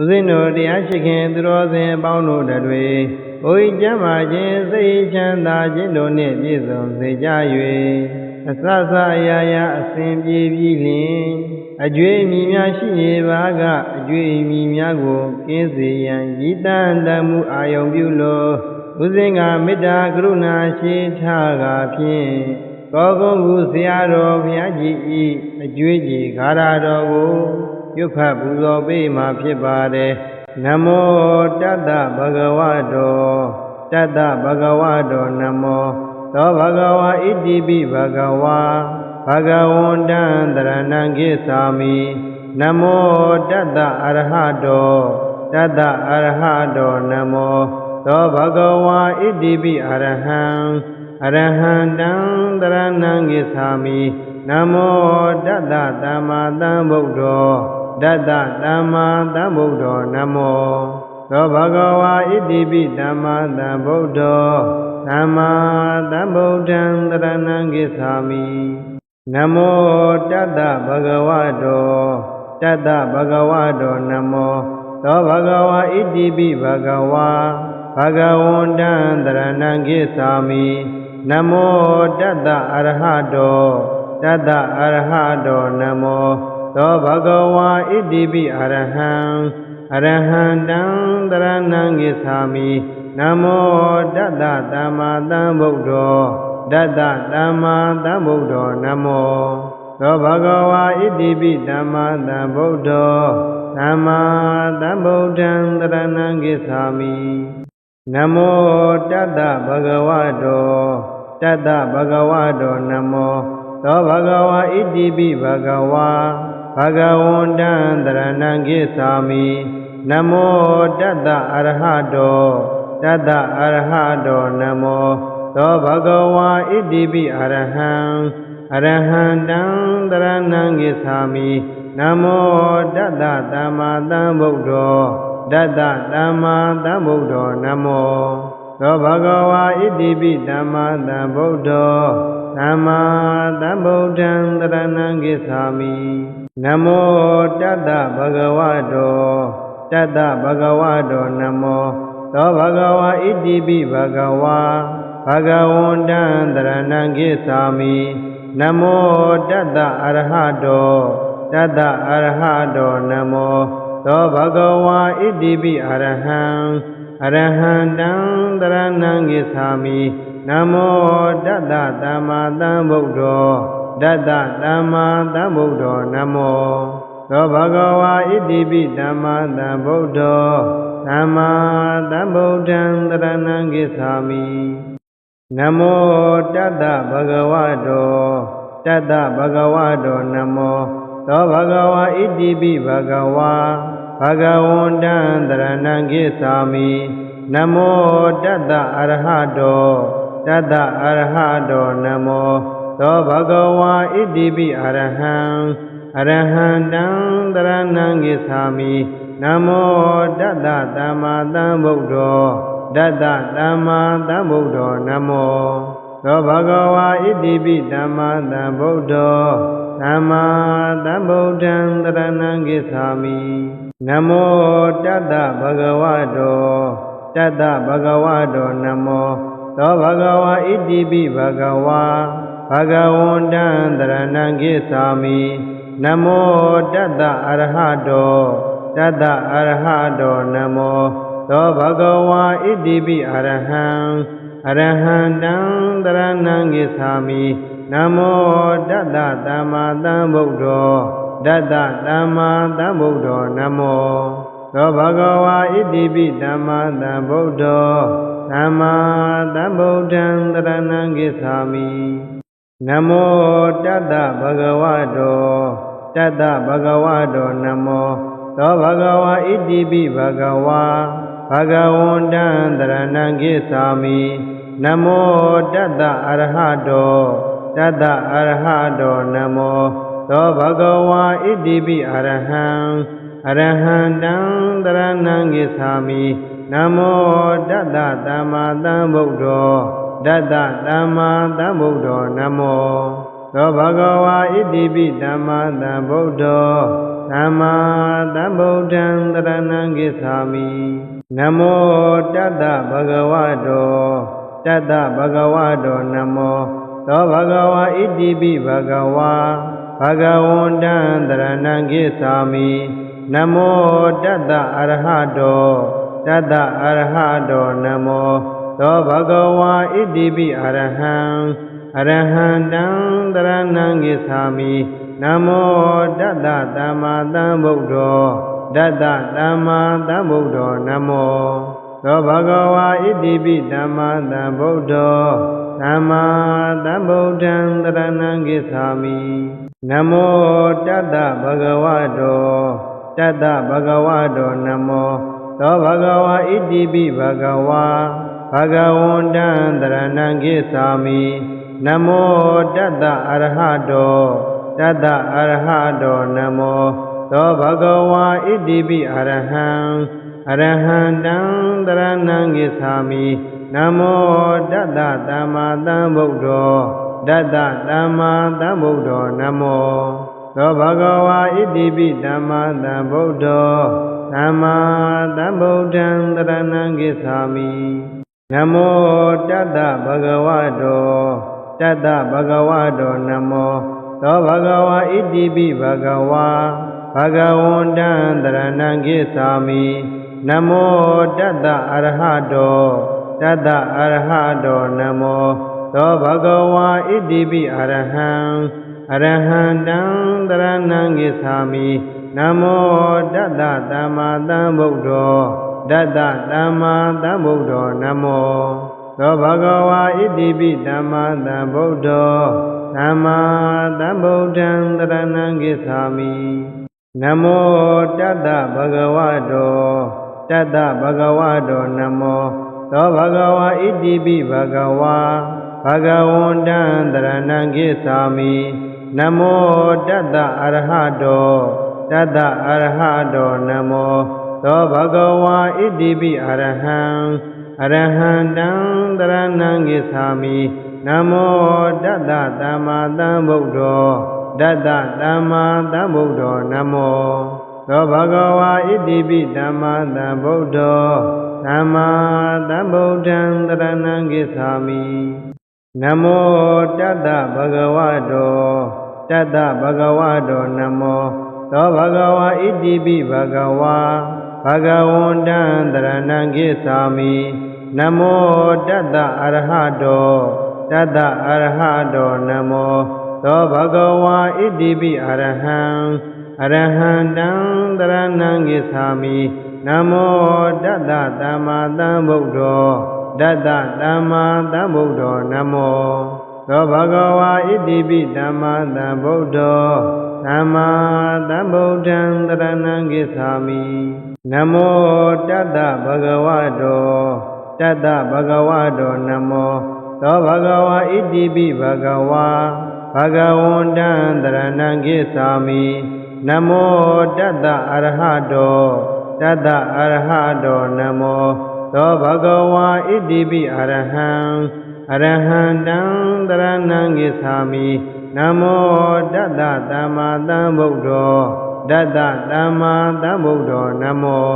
ဦးဇင်းတို့တရားရှိခင်သူတော်စင်အပေါင်းတို့တွေဘုရားကျမ်းမာခြင်းစိတ်ချမ်းသာခြင်းတို့နှင့်ပြည့်စုံစေကြ၍အစစအရာရာအစဉ်ပြေပြီးလျင်အကျွေးမိများရှိနေပါကအကျွေးမိများကိုကင်းစေရန်ရည်တန်တမှုအာယုံပြုလို့ဦးဇင်းကမေတ္တာကရုဏာရှိထားကာဖြင့်ကောကုန်းကူဆရာတော်ဘုရားကြီးဤအကျွေးကြီးဂါရတော်ကို ပြုဖတ်ပူဇော်ပေးမှာဖြစ်ပါတယ်နမောတတ္တဗဂဝတောတတ္တဗဂဝတောနမောသောဘဂဝါဣတိပိဘဂဝါဘဂဝန္တံတရဏံကိသာမိနမောတတ္တအရဟတောတတ္တအရဟတောနမောသောဘဂဝါဣတိပိအရဟံအရဟံတံတရဏံကိသာမိနမောတတ္တသမ္မာသမ္ဗုဒ္ဓော တတ္တသမ္မာသမ္ဗုဒ္ဓောနမောသောဘဂဝါဣတိပိသမ္မာသမ္ဗုဒ္ဓောသမ္မာသမ္ဗုဒ္ဓံတရဏံကိသာမိနမောတတ္တဗဂဝတောတတ္တဗဂဝတောနမောသောဘဂဝါဣတိပိဘဂဝါဘဂဝန္တံတရဏံကိသာမိနမောတတ္တအရဟတောတတ္တအရဟတောနမော သောဘဂဝါဣတိပိအရဟံအရဟံတံတရဏံကိသာမိနမောတတ္တသမ္မာသမ္ဗုဒ္ဓောတတ္တသမ္မာသမ္ဗုဒ္ဓောနမောသောဘဂဝါဣတိပိသမ္မာသမ္ဗုဒ္ဓောသမ္မာသမ္ဗုဒ္ဓံတရဏံကိသာမိနမောတတ္တဗဂဝတောတတ္တဗဂဝတောနမောသောဘဂဝါဣတိပိဘဂဝါ ဘဂဝန္တံတရဏံကိသာမိနမောတတ္တအရဟတောတတ္တအရဟတောနမောသောဘဂဝါဣတိပိအရဟံအရဟံတံတရဏံကိသာမိနမောတတ္တသမ္မာသမ္ဗုဒ္ဓောတတ္တသမ္မာသမ္ဗုဒ္ဓောနမောသောဘဂဝါဣတိပိသမ္မာသမ္ဗုဒ္ဓောသမ္မာသမ္ဗုဒ္ဓံတရဏံကိသာမိ နမောတတ္တဗဂဝတောတတ္တဗဂဝတောနမောသောဘဂဝါဣတိပိဘဂဝါဘဂဝန္တံတရဏံကိသာမိနမောတတ္တအရဟတောတတ္တအရဟတောနမောသောဘဂဝါဣတိပိအရဟံအရဟံတံတရဏံကိသာမိနမောတတ္တသမ္မာသမ္ဗုဒ္ဓော တတ္တသမ္မာသမ္ဗုဒ္ဓောနမောသောဘဂဝါဣတိပိသမ္မာသမ္ဗုဒ္ဓောသမ္မာသမ္ဗုဒ္ဓံတရဏံကိသာမိနမောတတ္တဗဂဝတောတတ္တဗဂဝတောနမောသောဘဂဝါဣတိပိဘဂဝါဘဂဝန္တံတရဏံကိသာမိနမောတတ္တအရဟတောတတ္တအရဟတောနမော သောဘဂဝါဣတိပိအရဟံအရဟံတံတရဏံကိသာမိနမောတတ္တသမ္မာသမ္ဗုဒ္ဓောတတ္တသမ္မာသမ္ဗုဒ္ဓောနမောသောဘဂဝါဣတိပိသမ္မာသမ္ဗုဒ္ဓောသမ္မာသမ္ဗုဒ္ဓံတရဏံကိသာမိနမောတတ္တဗဂဝတောတတ္တဗဂဝတောနမောသောဘဂဝါဣတိပိဘဂဝါ ဘဂဝန္တံတရဏံကိသာမိနမောတတ္တအရဟတောတတ္တအရဟတောနမောသောဘဂဝါဣတိပိအရဟံအရဟံတံတရဏံကိသာမိနမောတတ္တသမ္မာသမ္ဗုဒ္ဓောတတ္တသမ္မာသမ္ဗုဒ္ဓောနမောသောဘဂဝါဣတိပိသမ္မာသမ္ဗုဒ္ဓောသမ္မာသမ္ဗုဒ္ဓံတရဏံကိသာမိ နမောတတ္တဗဂဝတောတတ္တဗဂဝတောနမောသောဘဂဝါဣတိပိဘဂဝါဘဂဝန္တံတရဏံကိသာမိနမောတတ္တအရဟတောတတ္တအရဟတောနမောသောဘဂဝါဣတိပိအရဟံအရဟံတံတရဏံကိသာမိနမောတတ္တသမ္မာသမ္ဗုဒ္ဓော တတ္တသမ္မာသမ္ဗုဒ္ဓောနမောသောဘဂဝါဣတိပိသမ္မာသမ္ဗုဒ္ဓောသသမ္မာသမ္ဗုဒ္ဓံတရဏံဂစ္ဆာမိနမောတတ္တဗဂဝတောတတ္တဗဂဝတောနမောသောဘဂဝါဣတိပိဘဂဝါဘဂဝန္တံတရဏံဂစ္ဆာမိနမောတတ္တအရဟတောတတ္တအရဟတောနမော သောဘဂဝါဣတိပိအရဟံအရဟံတံတရဏံဂစ္ဆာမိနမောတတ္တသမ္မာသမ္ဗုဒ္ဓောတတ္တသမ္မာသမ္ဗုဒ္ဓောနမောသောဘဂဝါဣတိပိသမ္မာသမ္ဗုဒ္ဓောသမ္မာသမ္ဗုဒ္ဓံတရဏံဂစ္ဆာမိနမောတတ္တဗဂဝတောတတ္တဗဂဝတောနမောသောဘဂဝါဣတိပိဘဂဝါ ဘဂဝန္တံတရဏံဂစ္ဆာမိနမောတတ္တအရဟတောတတ္တအရဟတောနမောသောဘဂဝါဣတိပိအရဟံအရဟံတံတရဏံဂစ္ဆာမိနမောတတ္တသမ္မာသမ္ဗုဒ္ဓောတတ္တသမ္မာသမ္ဗုဒ္ဓောနမောသောဘဂဝါဣတိပိသမ္မာသမ္ဗုဒ္ဓောသမ္မာသမ္ဗုဒ္ဓံတရဏံဂစ္ဆာမိ နမောတတ္တဗဂဝတောတတ္တဗဂဝတောနမောသောဘဂဝါဣတိပိဘဂဝါဘဂဝန္တံတရဏံဂစ္ဆာမိနမောတတ္တအရဟတောတတ္တအရဟတောနမောသောဘဂဝါဣတိပိအရဟံအရဟံတံတရဏံဂစ္ဆာမိနမောတတ္တသမ္မာသမ္ဗုဒ္ဓော တတ္တသမ္မာသမ္ဗုဒ္ဓောနမောသောဘဂဝါဣတိပိသမ္မာသမ္ဗုဒ္ဓောသမ္မာသမ္ဗုဒ္ဓံတရဏံဂစ္ဆာမိနမောတတ္တဗဂဝတောတတ္တဗဂဝတောနမောသောဘဂဝါဣတိပိဘဂဝါဘဂဝန္တံတရဏံဂစ္ဆာမိနမောတတ္တအရဟတောတတ္တအရဟတောနမော သောဘဂဝါဣတိပိအရဟံအရဟံတံတရဏံဂစ္ဆာမိနမောတတ္တသမ္မာသမ္ဗုဒ္ဓောတတ္တသမ္မာသမ္ဗုဒ္ဓောနမောသောဘဂဝါဣတိပိသမ္မာသမ္ဗုဒ္ဓောသမ္မာသမ္ဗုဒ္ဓံတရဏံဂစ္ဆာမိနမောတတ္တဗဂဝတောတတ္တဗဂဝတောနမောသောဘဂဝါဣတိပိဘဂဝါ ဘဂဝန္တံတရဏံဂစ္ဆာမိနမောတတ္တအရဟတောတတ္တအရဟတောနမောသောဘဂဝါဣတိပိအရဟံအရဟံတံတရဏံဂစ္ဆာမိနမောတတ္တသမ္မာသမ္ဗုဒ္ဓောတတ္တသမ္မာသမ္ဗုဒ္ဓောနမောသောဘဂဝါဣတိပိသမ္မာသမ္ဗုဒ္ဓောသမ္မာသမ္ဗုဒ္ဓံတရဏံဂစ္ဆာမိ နမောတတ္တဗဂဝတောတတ္တဗဂဝတောနမောသောဘဂဝါဣတိပိဘဂဝါဘဂဝန္တံတရဏံဂစ္ဆာမိနမောတတ္တအရဟတောတတ္တအရဟတောနမောသောဘဂဝါဣတိပိအရဟံအရဟံတံတရဏံဂစ္ဆာမိနမောတတ္တသမ္မာသမ္ဗုဒ္ဓော တတ္တသမ္မာသမ္ဗုဒ္ဓောနမော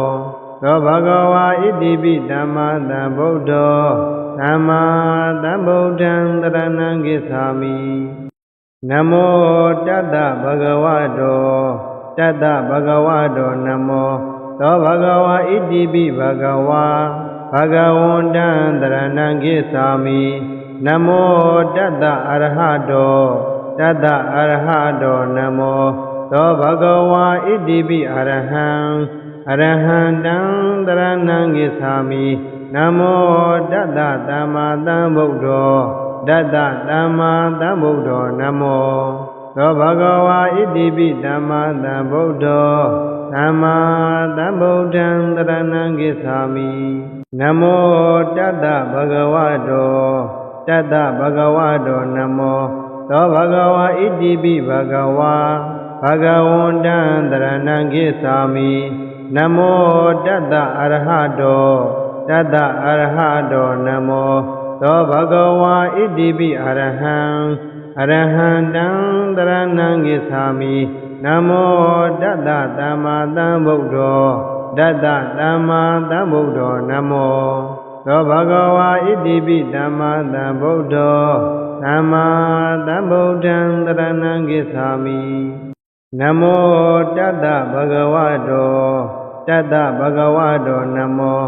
သောဘဂဝါဣတိပိသမ္မာသမ္ဗုဒ္ဓောသမ္မာသမ္ဗုဒ္ဓံတရဏံဂစ္ဆာမိနမောတတ္တဗဂဝတောတတ္တဗဂဝတောနမောသောဘဂဝါဣတိပိဘဂဝါဘဂဝန္တံတရဏံဂစ္ဆာမိနမောတတ္တအရဟတောတတ္တအရဟတောနမော သောဘဂဝါဣတိပိအရဟံအရဟံတံတရဏံဂစ္ဆာမိနမောတတ္တသမ္မာသမ္ဗုဒ္ဓောတတ္တသမ္မာသမ္ဗုဒ္ဓောနမောသောဘဂဝါဣတိပိသမ္မာသမ္ဗုဒ္ဓောသမ္မာသမ္ဗုဒ္ဓံတရဏံဂစ္ဆာမိနမောတတ္တဗဂဝတောတတ္တဗဂဝတောနမောသောဘဂဝါဣတိပိဘဂဝါ ဘဂဝန္တံတရဏံဂစ္ဆာမိနမောတတ္တအရဟတောတတ္တအရဟတောနမောသောဘဂဝါဣတိပိအရဟံအရဟံတံတရဏံဂစ္ဆာမိနနမောတတ္တသမ္မာသမ္ဗုဒ္ဓောတတ္တသမ္မာသမ္ဗုဒ္ဓောနမောသောဘဂဝါဣတိပိသမ္မာသမ္ဗုဒ္ဓောသမ္မာသမ္ဗုဒ္ဓံတရဏံကိသာမိ နမောတတ္တဘဂဝတောတတ္တဘဂဝတောနမော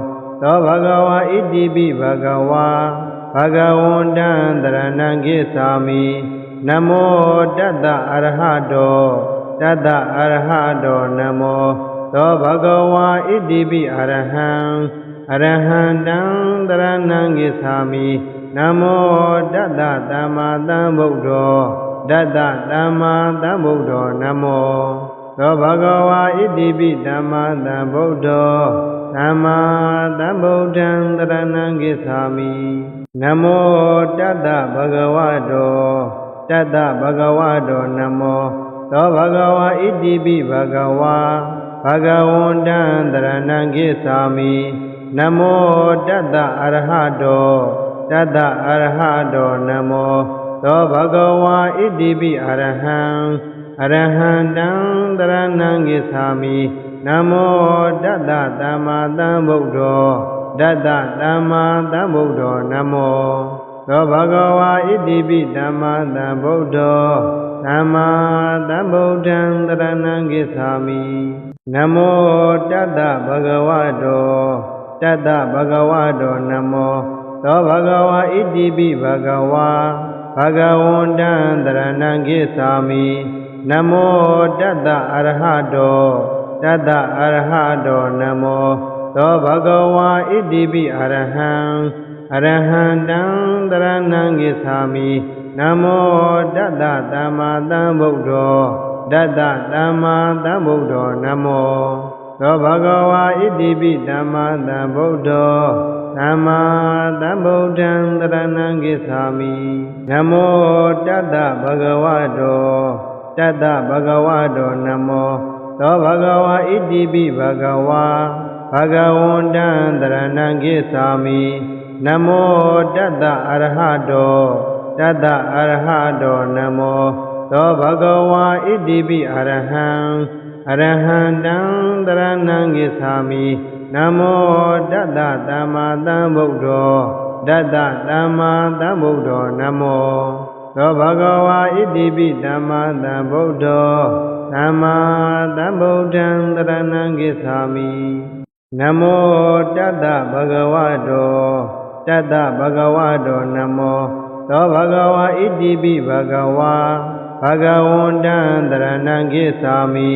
သောဘဂဝါဣတိပိဘဂဝါဘဂဝန္တံတရဏံကိသာမိနမောတတ္တအရဟတောတတ္တအရဟတောနမောသောဘဂဝါဣတိပိအရဟံအရဟံတံတရဏံကိသာမိနမောတတ္တသမ္မာသမ္ဗုဒ္ဓော တတ္တသမ္မာသမ္ဗုဒ္ဓောနမောသောဘဂဝါဣတိပိသမ္မာသမ္ဗုဒ္ဓောသမ္မာသမ္ဗုဒ္ဓံတရဏံကိသာမိနမောတတ္တဘဂဝတောတတ္တဘဂဝတောနမောသောဘဂဝါဣတိပိဘဂဝါဘဂဝန္တံတရဏံကိသာမိနမောတတ္တအရဟတောတတ္တအရဟတောနမော သောဘဂဝါဣတိပိအရဟံအရဟံတံတရဏံကိသာမိနမောတတ္တသမ္မာသမ္ဗုဒ္ဓောတတ္တသမ္မာသမ္ဗုဒ္ဓောနမောသောဘဂဝါဣတိပိသမ္မာသမ္ဗုဒ္ဓောသမ္မာသမ္ဗုဒ္ဓံတရဏံကိသာမိနမောတတ္တဘဂဝတောတတ္တဘဂဝတောနမောသောဘဂဝါဣတိပိဘဂဝါ ဘဂဝန္တံတရဏံကိသာမိနမောတတ္တအရဟတောတတ္တအရဟတောနမောသောဘဂဝါဣတိပိအရဟံအရဟံတံတရဏံကိသာမိနမောတတ္တသမ္မာသမ္ဗုဒ္ဓောတတ္တသမ္မာသမ္ဗုဒ္ဓောနမောသောဘဂဝါဣတိပိသမ္မာသမ္ဗုဒ္ဓော သမ္မာသမ္ဗုဒ္ဓံတရဏံကိသာမိနမောတတ္တဘဂဝတောတတ္တဘဂဝတောနမောသောဘဂဝါဣတိပိဘဂဝါဘဂဝန္တံတရဏံကိသာမိနမောတတ္တအရဟတောတတ္တအရဟတောနမောသောဘဂဝါဣတိပိအရဟံအရဟံတံတရဏံကိသာမိ နမောတတ္တသမ္မာသမ္ဗုဒ္ဓောတတ္တသမ္မာသမ္ဗုဒ္ဓောနမောသောဘဂဝါဣတိပိသမ္မာသမ္ဗုဒ္ဓောသမ္မာသမ္ဗုဒ္ဓံတရဏံကိသာမိနမောတတ္တဘဂဝတောတတ္တဘဂဝတောနမောသောဘဂဝါဣတိပိဘဂဝါဘဂဝန္တံတရဏံကိသာမိ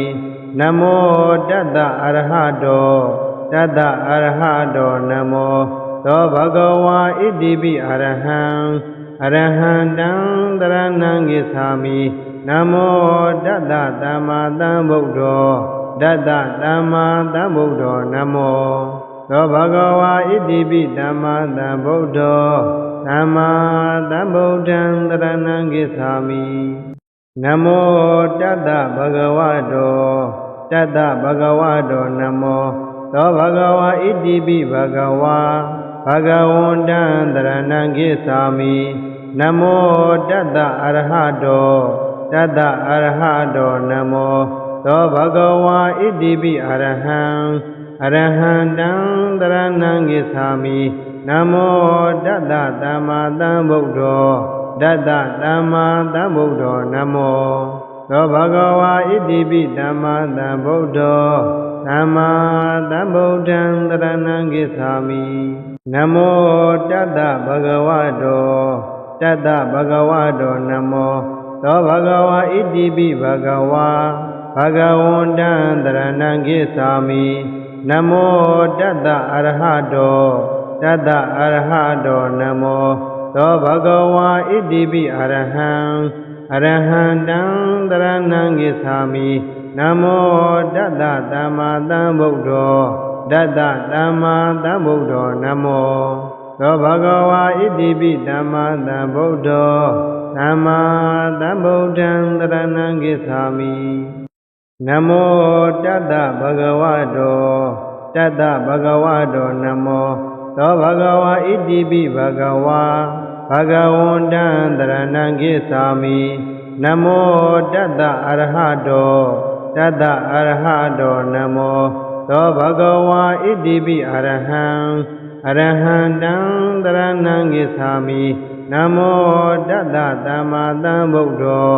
နမောတတ္တအရဟတော တတ္တအရဟတောနမောသောဘဂဝါဣတိပိအရဟံအရဟံတံတရဏံကိသာမိနမောတတ္တသမ္မာသမ္ဗုဒ္ဓောတတ္တသမ္မာသမ္ဗုဒ္ဓောနမောသောဘဂဝါဣတိပိသမ္မာသမ္ဗုဒ္ဓောသမ္မာသမ္ဗုဒ္ဓံတရဏံကိသာမိနမောတတ္တဘဂဝတောတတ္တဘဂဝတောနမော သောဘဂဝါဣတိပိဘဂဝါဘဂဝန္တံတရဏံကိသာမိနမောတတ္တအရဟတောတတ္တအရဟတောနမောသောဘဂဝါဣတိပိအရဟံအရဟံတံတရဏံကိသာမိနမောတတ္တသမ္မာသမ္ဗုဒ္ဓောတတ္တသမ္မာသမ္ဗုဒ္ဓောနမောသောဘဂဝါဣတိပိသမ္မာသမ္ဗုဒ္ဓော သမ္မာသမ္ဗုဒ္ဓံတရဏံကိသာမိနမောတတ္တဘဂဝတောတတ္တဘဂဝတောနမောသောဘဂဝါဣတိပိဘဂဝါဘဂဝန္တံတရဏံကိသာမိနမောတတ္တအရဟတောတတ္တအရဟတောနမောသောဘဂဝါဣတိပိအရဟံအရဟံတံတရဏံကိသာမိ နမောတတ္တသမ္မာသမ္ဗုဒ္ဓောတတ္တသမ္မာသမ္ဗုဒ္ဓောနမောသောဘဂဝါဣတိပိသမ္မာသမ္ဗုဒ္ဓောသမ္မာသမ္ဗုဒ္ဓံတရဏံကိသာမိနမောတတ္တဘဂဝတောတတ္တဘဂဝတောနမောသောဘဂဝါဣတိပိဘဂဝါဘဂဝန္တံတရဏံကိသာမိနနမောတတ္တအရဟတော တတ္တအရဟတောနမောသောဘဂဝါဣတိပိအရဟံအရဟံတံတရဏံဂစ္ဆာမိနမောတတ္တသမ္မာသမ္ဗုဒ္ဓော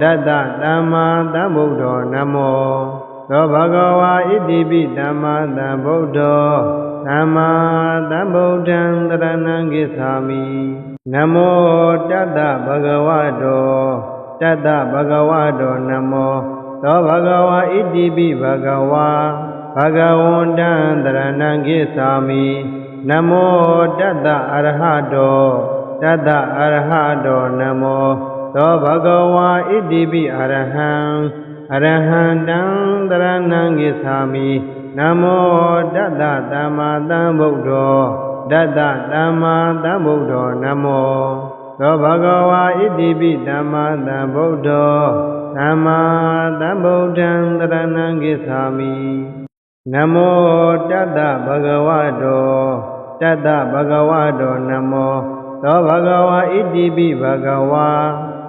တတ္တသမ္မာသမ္ဗုဒ္ဓောနမောသောဘဂဝါဣတိပိသမ္မာသမ္ဗုဒ္ဓောသမ္မာသမ္ဗုဒ္ဓံတရဏံဂစ္ဆာမိနမောတတ္တဘဂဝတောတတ္တဘဂဝတောနမော သောဘဂဝါဣတိပိဘဂဝါဘဂဝန္တံတရဏံဂစ္ဆာမိနမောတတ္တအရဟတောတတ္တအရဟတောနမောသောဘဂဝါဣတိပိအရဟံအရဟံတံတရဏံဂစ္ဆာမိနမောတတ္တသမ္မာသမ္ဗုဒ္ဓောတတ္တသမ္မာသမ္ဗုဒ္ဓောနမောသောဘဂဝါဣတိပိသမ္မာသမ္ဗုဒ္ဓော သမ္မာသမ္ဗုဒ္ဓံတရဏံဂစ္ဆာမိနမောတတ္တဘဂဝတောတတ္တဘဂဝတောနမောသောဘဂဝါဣတိပိဘဂဝါ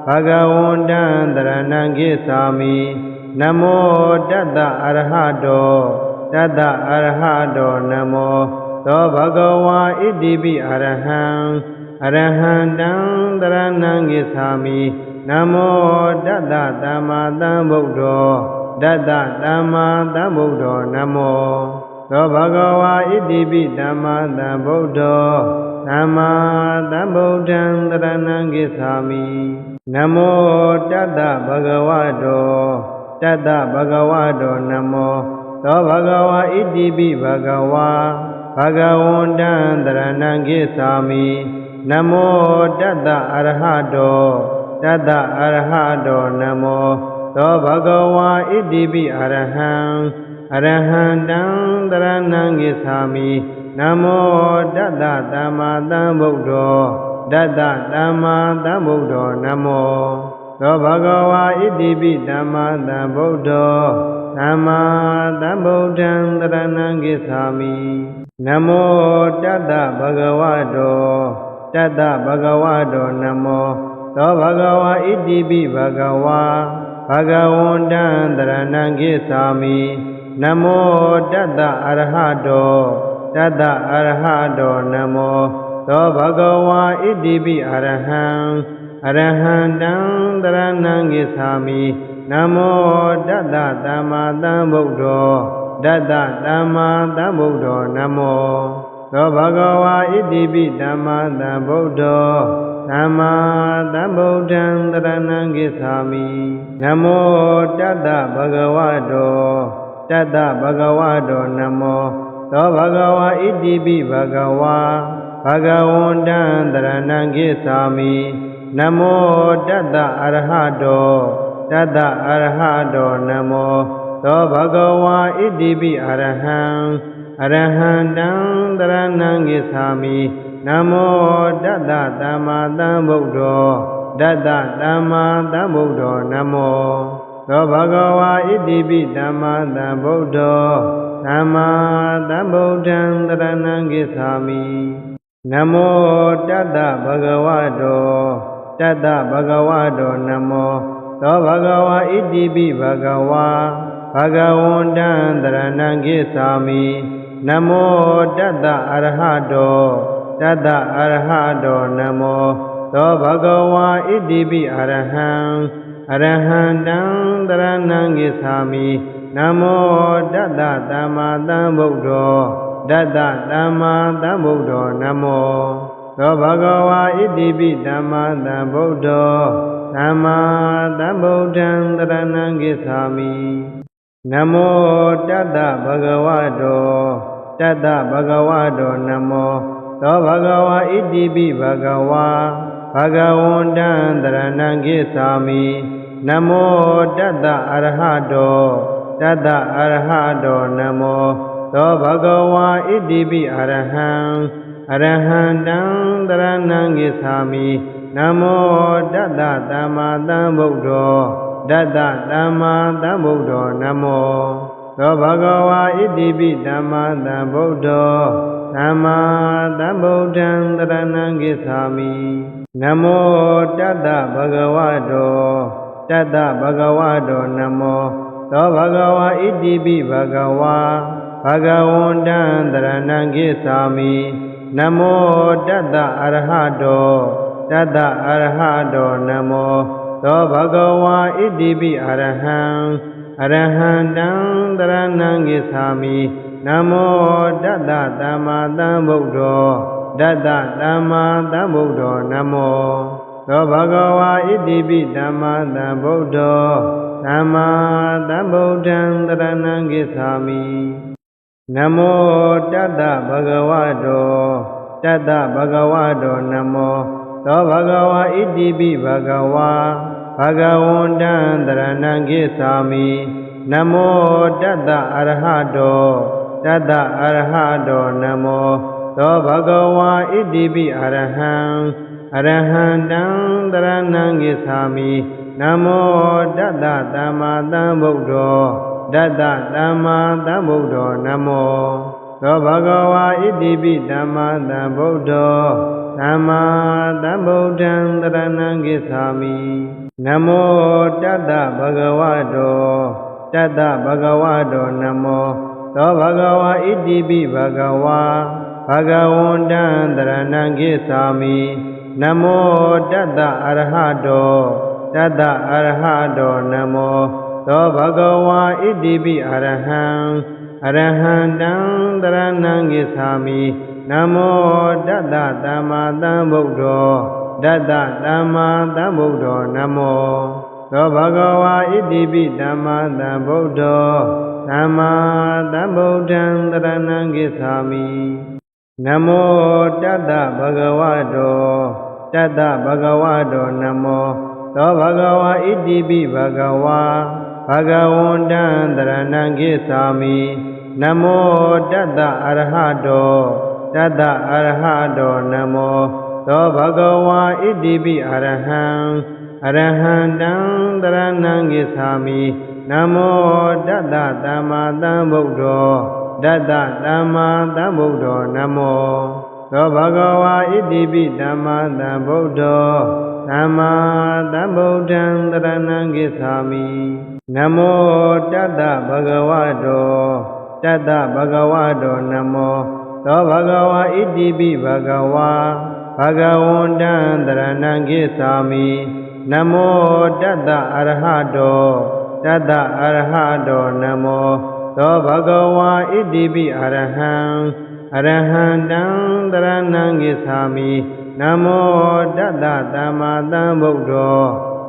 ဘဂဝန္တံတရဏံဂစ္ဆာမိနမောတတ္တအရဟတောတတ္တအရဟတောနမောသောဘဂဝါဣတိပိအရဟံအရဟံတံတရဏံဂစ္ဆာမိ နမောတတ္တသမ္မာသမ္ဗုဒ္ဓောတတ္တသမ္မာသမ္ဗုဒ္ဓောနမောသောဘဂဝါဣတိပိသမ္မာသမ္ဗုဒ္ဓောသမ္မာသမ္ဗုဒ္ဓံတရဏံဂစ္ဆာမိနမောတတ္တဘဂဝတောတတ္တဘဂဝတောနမောသောဘဂဝါဣတိပိဘဂဝါဘဂဝန္တံတရဏံဂစ္ဆာမိနမောတတ္တအရဟတော တတ္တအရဟတောနမောသောဘဂဝါဣတိပိအရဟံအရဟံတံတရဏံဂစ္ဆာမိနမောတတ္တသမ္မာသမ္ဗုဒ္ဓောတတ္တသမ္မာသမ္ဗုဒ္ဓောနမောသောဘဂဝါဣတိပိသမ္မာသမ္ဗုဒ္ဓောသမ္မာသမ္ဗုဒ္ဓံတရဏံဂစ္ဆာမိနမောတတ္တဘဂဝတောတတ္တဘဂဝတောနမော သောဘဂဝါဣတိပိဘဂဝါဘဂဝန္တံတရဏံဂစ္ဆာမိနမောတတ္တအရဟတောတတ္တအရဟတောနမောသောဘဂဝါဣတိပိအရဟံအရဟံတံတရဏံဂစ္ဆာမိနမောတတ္တသမ္မာသမ္ဗုဒ္ဓောတတ္တသမ္မာသမ္ဗုဒ္ဓောနမောသောဘဂဝါဣတိပိသမ္မာသမ္ဗုဒ္ဓော သမ္မာသမ္ဗုဒ္ဓံတရဏံဂစ္ဆာမိနမောတတ္တဘဂဝတောတတ္တဘဂဝတောနမောသောဘဂဝါဣတိပိဘဂဝါဘဂဝန္တံတရဏံဂစ္ဆာမိနမောတတ္တအရဟတောတတ္တအရဟတောနမောသောဘဂဝါဣတိပိအရဟံအရဟံတံတရဏံဂစ္ဆာမိ နမောတတ္တသမ္မာသမ္ဗုဒ္ဓောတတ္တသမ္မာသမ္ဗုဒ္ဓောနမောသောဘဂဝါဣတိပိသမ္မာသမ္ဗုဒ္ဓောသမ္မာသမ္ဗုဒ္ဓံတရဏံဂစ္ဆာမိနမောတတ္တဘဂဝတောတတ္တဘဂဝတောနမောသောဘဂဝါဣတိပိဘဂဝါဘဂဝန္တံတရဏံဂစ္ဆာမိနမောတတ္တအရဟတော တတ္တအရဟတောနမောသောဘဂဝါဣတိပိအရဟံအရဟံတံတရဏံဂစ္ဆာမိနမောတတ္တသမ္မာသမ္ဗုဒ္ဓောတတ္တသမ္မာသမ္ဗုဒ္ဓောနမောသောဘဂဝါဣတိပိသမ္မာသမ္ဗုဒ္ဓောသမ္မာသမ္ဗုဒ္ဓံတရဏံဂစ္ဆာမိနမောတတ္တဘဂဝတောတတ္တဘဂဝတောနမော သောဘဂဝါဣတိပိဘဂဝါဘဂဝန္တံတရဏံဂစ္ဆာမိနမောတတ္တအရဟတောတတ္တအရဟတောနမောသောဘဂဝါဣတိပိအရဟံအရဟံတံတရဏံဂစ္ဆာမိနမောတတ္တသမ္မာသမ္ဗုဒ္ဓောတတ္တသမ္မာသမ္ဗုဒ္ဓောနမောသောဘဂဝါဣတိပိသမ္မာသမ္ဗုဒ္ဓော သမ္မာသမ္ဗုဒ္ဓံတရဏံဂစ္ဆာမိနမောတတ္တဘဂဝတောတတတ္တဗဂဝတောနမောသောဘဂဝါဣတိပိဘဂဝါဘဂဝန္တံတရဏံကိသာမိနမောတတ္တအရဟတောတတ္တအရဟတောနမောသောဘဂဝါဣတိပိအရဟံအရဟံတံတရဏံကိသာမိ နမောတတ္တသမ္မာသမ္ဗုဒ္ဓောတတ္တသမ္မာသမ္ဗုဒ္ဓောနမောသောဘဂဝါဣတိပိဓမ္မာသံဗုဒ္ဓောသမ္မာသမ္ဗုဒ္ဓံတရဏံကိသာမိနမောတတ္တဗဂဝတောတတ္တဗဂဝတောနမောသောဘဂဝါဣတိပိဘဂဝါဘဂဝန္တံတရဏံကိသာမိနမောတတ္တအရဟတော တတ္တအရဟတောနမောသောဘဂဝါဣတိပိအရဟံအရဟံတံတရဏံကိသာမိနမောတတ္တသမ္မာသမ္ဗုဒ္ဓောတတ္တသမ္မာသမ္ဗုဒ္ဓောနမောသောဘဂဝါဣတိပိသမ္မာသမ္ဗုဒ္ဓောသမ္မာသမ္ဗုဒ္ဓံတရဏံကိသာမိနမောတတ္တဗဂဝတောတတ္တဗဂဝတောနမော သောဘဂဝါဣတိပိဘဂဝါဘဂဝန္တံတရဏံကိသာမိနမောတတ္တအရဟတောတတ္တအရဟတောနမောသောဘဂဝါဣတိပိအရဟံအရဟံတံတရဏံကိသာမိနမောတတ္တသမ္မာသမ္ဗုဒ္ဓောတတ္တသမ္မာသမ္ဗုဒ္ဓောနမောသောဘဂဝါဣတိပိသမ္မာသမ္ဗုဒ္ဓော သမ္မာသမ္ဗုဒ္ဓံတရဏံကိသာမိနမောတတ္တဗဂဝတောတတ္တဗဂဝတောနမောသောဘဂဝါဣတိပိဘဂဝါဘဂဝန္တံတရဏံကိသာမိနမောတတ္တအရဟတောတတ္တအရဟတောနမောသောဘဂဝါဣတိပိအရဟံအရဟံတံတရဏံကိသာမိ နမောတတ္တသမ္မာသမ္ဗုဒ္ဓောတတ္တသမ္မာသမ္ဗုဒ္ဓောနမောသောဘဂဝါဣတိပိသမ္မာသမ္ဗုဒ္ဓောသမ္မာသမ္ဗုဒ္ဓံတရဏံကိသာမိနမောတတ္တဗဂဝတောတတ္တဗဂဝတောနမောသောဘဂဝါဣတိပိဘဂဝါဘဂဝန္တံတရဏံကိသာမိနမောတတ္တအရဟတော တတ္တအရဟတောနမောသောဘဂဝါဣတိပိအရဟံအရဟံတံတရဏံကိသာမိနမောတတ္တသမ္မာသမ္ဗုဒ္ဓော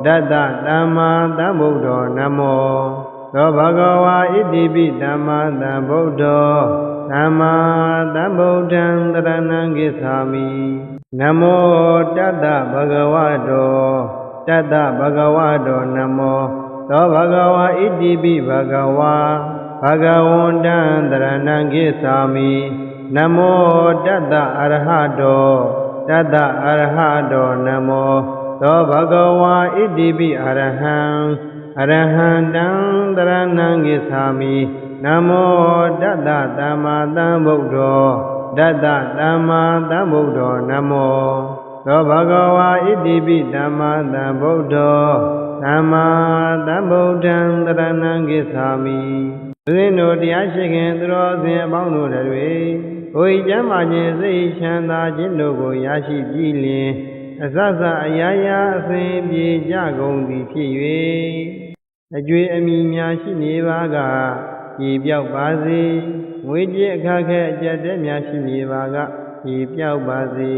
တတ္တသမ္မာသမ္ဗုဒ္ဓောနမောသောဘဂဝါဣတိပိသမ္မာသမ္ဗုဒ္ဓောသမ္မာသမ္ဗုဒ္ဓံတရဏံကိသာမိနမောတတ္တဗဂဝတောတတ္တဗဂဝတောနမော သောဘဂဝါဣတိပိဘဂဝါဘဂဝန္တံတရဏံကိသာမိနမောတတ္တအရဟတောတတ္တအရဟတောနမောသောဘဂဝါဣတိပိအရဟံအရဟံတံတရဏံကိသာမိနမောတတ္တသမ္မာသမ္ဗုဒ္ဓောတတ္တသမ္မာသမ္ဗုဒ္ဓောနမောသောဘဂဝါဣတိပိသမ္မာသမ္ဗုဒ္ဓော သမ္မာသမ္ဗုဒ္ဓံတရဏံကိသာမိသင်းတို့တရားရှိခင်သူတော်စင်အပေါင်းတို့တွေကိုယ်ကျမ်းမာခြင်းစိတ်ချမ်းသာခြင်းတို့ကိုရရှိပြီးလျင်အစစအရာရာအစဉ်ပြေကြကုန်သည်ဖြစ်၍အကျွေးအမိများရှိနေပါကပြေပြောက်ပါစေငွေကြေးအခက်ခဲအကျက်တဲများရှိနေပါကပြေပြောက်ပါစေ